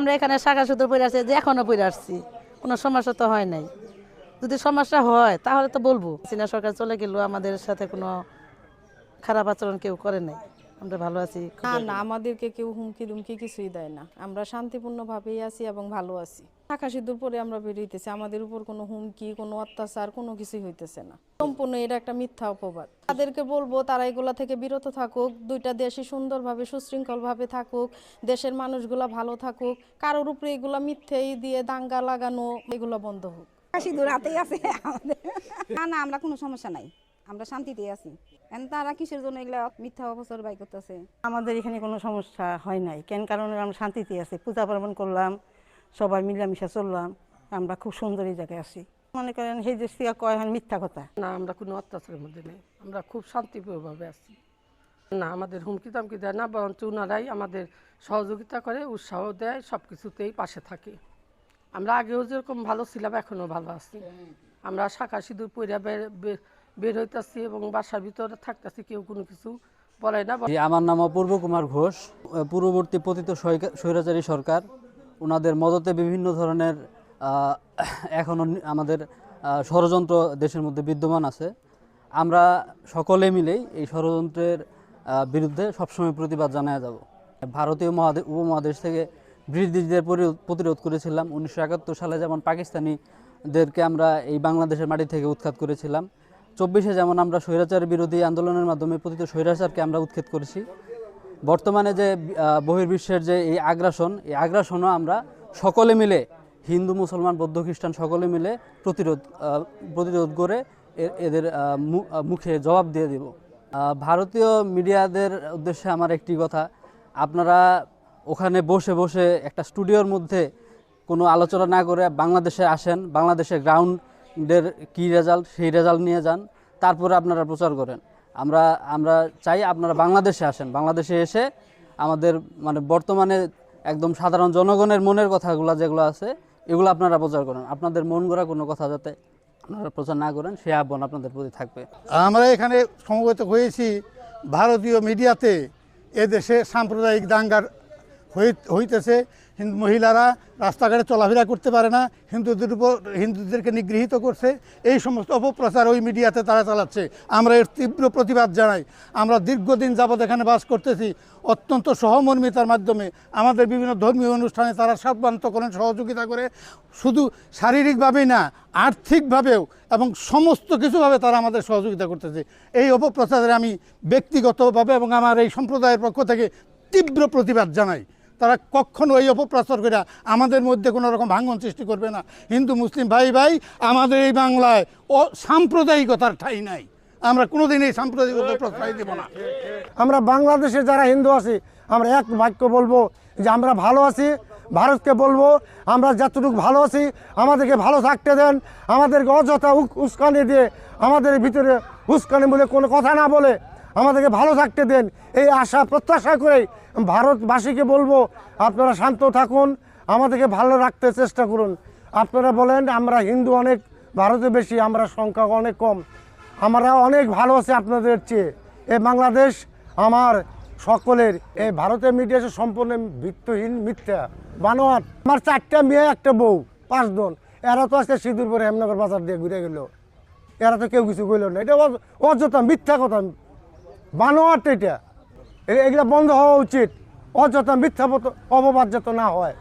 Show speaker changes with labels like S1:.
S1: আমরা এখানে শাখা সুতো পরে আসছি, যে এখনও পরে আসছি। কোনো সমস্যা তো হয় নাই। যদি সমস্যা হয়, তাহলে তো বলব। চীনা সরকার চলে গেলেও আমাদের সাথে কোনো খারাপ আচরণ কেউ করে নাই। আমরা ভালো আছি
S2: না না আমাদেরকে কেউ হুমকি দুমকি কিছুই দেয় না। আমরা শান্তিপূর্ণভাবেই আছি এবং ভালো আছি। শাখা সিঁদুর পরে আমরা বেরিয়েতেছি আমাদের উপর কোনো হুমকি কোনো অত্যাচার কোনো কিছুই হইতেছে না। সম্পূর্ণ এটা একটা মিথ্যা অপবাদ। তাদেরকে বলব তারা এগুলা থেকে বিরত থাকুক দুইটা দেশই সুন্দরভাবে সুশৃঙ্খলভাবে থাকুক দেশের মানুষগুলা ভালো থাকুক কারোর উপরে এগুলা মিথ্যেই দিয়ে দাঙ্গা লাগানো এগুলো বন্ধ হোক।
S3: সিঁদুর হাতেই আছে আমাদের। না না আমরা কোনো সমস্যা নাই। আমরা শান্তিতে আছি। তারা কিসের জন্য এগুলা মিথ্যা অবসর বাই করতেছে?
S4: আমাদের এখানে কোনো সমস্যা হয় নাই। কেন? কারণে আমরা শান্তিতে আছি। পূজা পার্বণ করলাম সবাই মিলামিশা চললাম আমরা খুব সুন্দর এই জায়গায় আছি। মনে করেন সেই দেশ থেকে কয় হয় মিথ্যা কথা?
S5: না আমরা কোনো অত্যাচারের মধ্যে নেই। আমরা খুব শান্তিপূর্ণভাবে আছি। না আমাদের হুমকি তামকি দেয় না বরঞ্চ ওনারাই আমাদের সহযোগিতা করে উৎসাহ দেয় সব কিছুতেই পাশে থাকে। আমরা আগেও যেরকম ভালো ছিলাম এখনও ভালো আছি। আমরা শাখা সিঁদুর পইরা বের হইতাছি এবং বাসার ভিতরে থাকতেছি, কেউ কোনো কিছু বলে না।
S6: আমার নাম অপূর্ব কুমার ঘোষ। পূর্ববর্তী পতিত স্বৈরাচারী সরকার। ওনাদের মদতে বিভিন্ন ধরনের এখনও আমাদের ষড়যন্ত্র দেশের মধ্যে বিদ্যমান আছে। আমরা সকলে মিলেই এই ষড়যন্ত্রের বিরুদ্ধে সবসময় প্রতিবাদ জানায় যাব। ভারতীয় মহাদেশ উপমহাদেশ থেকে ব্রিটিশদের প্রতিরোধ করেছিলাম। উনিশশো একাত্তর সালে যেমন পাকিস্তানিদেরকে আমরা এই বাংলাদেশের মাটি থেকে উৎখাত করেছিলাম চব্বিশে যেমন আমরা স্বৈরাচার বিরোধী আন্দোলনের মাধ্যমে পতিত স্বৈরাচারকে আমরা উৎখাত করেছি, বর্তমানে যে বহির্বিশ্বের যে এই আগ্রাসন, এই আগ্রাসনও আমরা সকলে মিলে, হিন্দু, মুসলমান, বৌদ্ধ, খ্রিস্টান সকলে মিলে প্রতিরোধ প্রতিরোধ করে এদের মুখে জবাব দিয়ে দেব। ভারতীয় মিডিয়াদের উদ্দেশ্যে আমার একটি কথা, আপনারা ওখানে বসে বসে একটা স্টুডিওর মধ্যে কোনো আলোচনা না করে বাংলাদেশে আসেন, বাংলাদেশের গ্রাউন্ডের কী রেজাল্ট সেই রেজাল্ট নিয়ে যান, তারপরে আপনারা প্রচার করেন। আমরা আমরা চাই আপনারা বাংলাদেশে আসেন। বাংলাদেশে এসে আমাদের মানে বর্তমানে একদম সাধারণ জনগণের মনের কথাগুলো যেগুলো আছে, এগুলো আপনারা প্রচার করেন। আপনাদের মন গড়া কোনো কথা যাতে আপনারা প্রচার না করেন, সে আহ্বান আপনাদের প্রতি থাকবে।
S7: আমরা এখানে সমবেত হয়েছি ভারতীয় মিডিয়াতে, এদেশে সাম্প্রদায়িক দাঙ্গার হইতেছে। হিন্দু মহিলারা রাস্তাঘাটে চলাফেরা করতে পারে না, হিন্দুদের উপর হিন্দুদেরকে নিগৃহীত করছে। এই সমস্ত অপপ্রচার ওই মিডিয়াতে তারা চালাচ্ছে। আমরা এর তীব্র প্রতিবাদ জানাই। আমরা দীর্ঘদিন যাবৎ এখানে বাস করতেছি। অত্যন্ত সহমর্মিতার মাধ্যমে আমাদের বিভিন্ন ধর্মীয় অনুষ্ঠানে তারা সাবধান্ত করেন সহযোগিতা করে শুধু শারীরিকভাবেই না, আর্থিকভাবেও এবং সমস্ত কিছুভাবে তারা আমাদের সহযোগিতা করতেছে। এই অপপ্রচারে আমি ব্যক্তিগতভাবে এবং আমার এই সম্প্রদায়ের পক্ষ থেকে তীব্র প্রতিবাদ জানাই। তারা কখনো এই অপপ্রচার করে আমাদের মধ্যে কোনো রকম ভাঙন সৃষ্টি করবে না। হিন্দু, মুসলিম ভাই ভাই, আমাদের এই বাংলায় ও সাম্প্রদায়িকতার ঠাই নাই। আমরা কোনোদিন এই সাম্প্রদায়িকতার প্রশ্রয় দেব না।
S8: আমরা বাংলাদেশে যারা হিন্দু আছি, আমরা এক বাক্য বলব যে আমরা ভালো আছি, ভারতকে বলব, আমরা যতটুকু ভালো আছি, আমাদেরকে ভালো থাকতে দেন, আমাদেরকে অযথা উস্কানি দিয়ে আমাদের ভিতরে উস্কানি বলে কোনো কথা না বলে আমাদেরকে ভালো থাকতে দেন। এই আশা, প্রত্যাশা করে ভারতবাসীকে বলব, আপনারা শান্ত থাকুন, আমাদেরকে ভালো রাখতে চেষ্টা করুন। আপনারা বলেন, আমরা হিন্দু অনেক, ভারতে বেশি, আমরা সংখ্যা অনেক কম। আমরা অনেক ভালো আছি আপনাদের চেয়ে। এ বাংলাদেশ আমার সকলের এই ভারতের মিডিয়া সম্পূর্ণ ভিত্তিহীন মিথ্যা। বানোয়াট, আমার চারটা মেয়ে, একটা বউ পাঁচজন এরা তো আজকে সিঁদুর পরে হেমনগর বাজার দিয়ে ঘুরে গেল। এরা তো কেউ কিছু কইল না। এটা অয- অযথা মিথ্যা কথা। বানোয়াট এটা। এগুলো বন্ধ হওয়া উচিত। অযথা মিথ্যা অপবাদ যাতে না হয়।